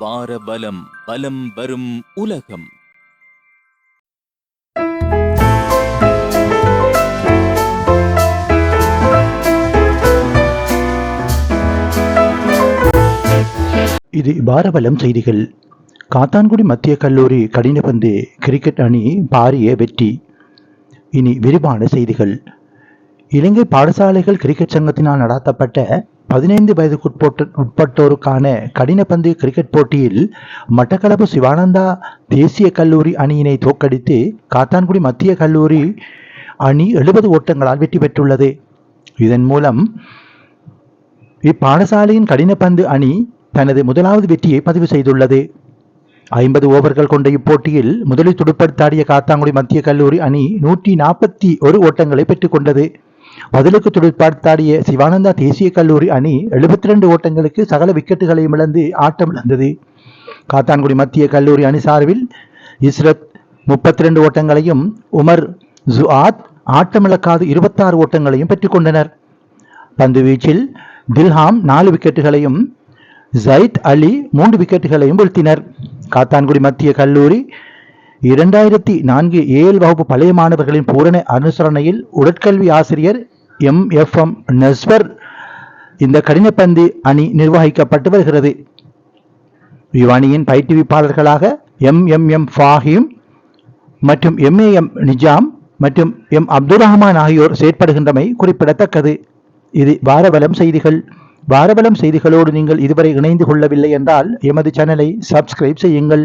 பாரபலம் பலம் வரும் உலகம். இது பாரபலம் செய்திகள். காத்தான்குடி மத்திய கல்லூரி கடினபந்து கிரிக்கெட் அணி பாரிய வெற்றி. இனி விரிவான செய்திகள். இலங்கை பாடசாலைகள் கிரிக்கெட் சங்கத்தினால் நடாத்தப்பட்ட பதினைந்து வயதுக்குட்பட்ட உட்பட்டோருக்கான கடினப்பந்து கிரிக்கெட் போட்டியில் மட்டக்களப்பு சிவானந்தா தேசிய கல்லூரி அணியினை தோற்கடித்து காத்தான்குடி மத்திய கல்லூரி அணி எழுபது ஓட்டங்களால் வெற்றி பெற்றுள்ளது. இதன் மூலம் இப்பாடசாலையின் கடினப்பந்து அணி தனது முதலாவது வெற்றியை பதிவு செய்துள்ளது. ஐம்பது ஓவர்கள் கொண்ட இப்போட்டியில் முதலில் துடுப்படுத்தாடிய காத்தாங்குடி மத்திய கல்லூரி அணி நூற்றி நாற்பத்தி ஒரு ஓட்டங்களை பெற்றுக்கொண்டது பதிலுக்கு துடுப்பாட்டாடிய சிவானந்தா தேசிய கல்லூரி அணி எழுபத்தி ரெண்டு ஓட்டங்களுக்கு சகல விக்கெட்டுகளையும் இழந்து ஆட்டம் இழந்தது. காத்தான்குடி மத்திய கல்லூரி அணி சார்பில் இஸ்ரத் முப்பத்தி ரெண்டு ஓட்டங்களையும் உமர் ஜுஆத் ஆட்டமிழக்காத இருபத்தாறு ஓட்டங்களையும் பெற்றுக்கொண்டனர் பந்து வீச்சில் தில்ஹாம் நாலு விக்கெட்டுகளையும் ஜைத் அலி மூன்று விக்கெட்டுகளையும் வீழ்த்தினர். காத்தான்குடி மத்திய கல்லூரி இரண்டாயிரத்தி நான்கு ஏழு வகுப்பு பழைய மாணவர்களின் பூரண அனுசரணையில் உடற்கல்வி ஆசிரியர் எம். எஃப். எம். நஸ்வர் இந்த கடினப்பந்து அணி நிர்வகிக்கப்பட்டு வருகிறது. இவ்வணியின் பயிற்றுவிப்பாளர்களாக எம். எம். எம். ஃபாஹிம் மற்றும் எம்ஏஎம் நிஜாம் மற்றும் எம். அப்துல் ரஹ்மான் ஆகியோர் செயற்படுகின்றமை குறிப்பிடத்தக்கது. இது வாரவலம் செய்திகள். வாரவலம் செய்திகளோடு நீங்கள் இதுவரை இணைந்து கொள்ளவில்லை என்றால் எமது சேனலை சப்ஸ்கிரைப் செய்யுங்கள்.